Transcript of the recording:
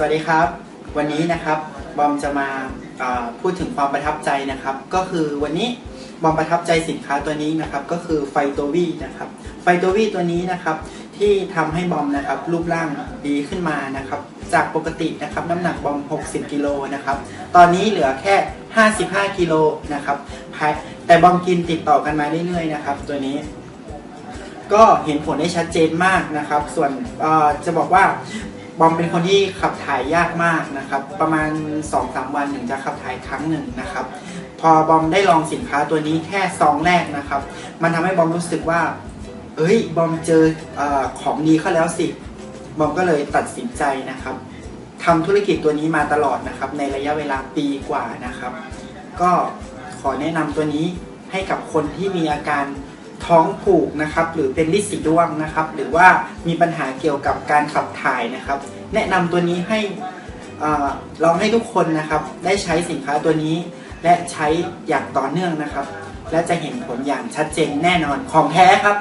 สวัสดีครับ วันนี้นะครับบอมจะมาพูดถึงความประทับใจนะครับ ก็คือวันนี้บอมประทับใจสินค้าตัวนี้นะครับ ก็คือไฟโตวีนะครับ ไฟโตวีตัวนี้นะครับ ที่ทำให้บอมนะครับรูปร่างดีขึ้นมานะครับ จากปกตินะครับน้ำหนักบอม 60 กิโลนะครับ ตอนนี้เหลือแค่ 55 กิโลนะครับแต่บอมกินติดต่อกันมาเรื่อยๆนะครับ ตัวนี้ก็เห็นผลได้ชัดเจนมากนะครับ ส่วนจะบอกว่า บอมเป็นคนที่ขับถ่ายยากมากนะครับ ประมาณ 2-3 วันถึงจะขับถ่ายครั้งหนึ่งนะครับ พอบอมได้ลองสินค้าตัวนี้แค่ซองแรกนะครับ มันทำให้บอมรู้สึกว่าเอ้ยบอมเจอออของดีเข้าแล้วสิ บอมก็เลยตัดสินใจนะครับทำธุรกิจตัวนี้มาตลอดนะครับ ในระยะเวลาปีกว่านะครับ ก็ขอแนะนำตัวนี้ให้กับคนที่มีอาการ ท้องผูกนะครับ หรือเป็นลิสีดวงนะครับ หรือว่ามีปัญหาเกี่ยวกับการขับถ่ายนะครับ แนะนำตัวนี้ให้ลองให้ทุกคนนะครับ ได้ใช้สินค้าตัวนี้ และใช้อย่างต่อเนื่องนะครับ และจะเห็นผลอย่างชัดเจนแน่นอนของแท้ครับ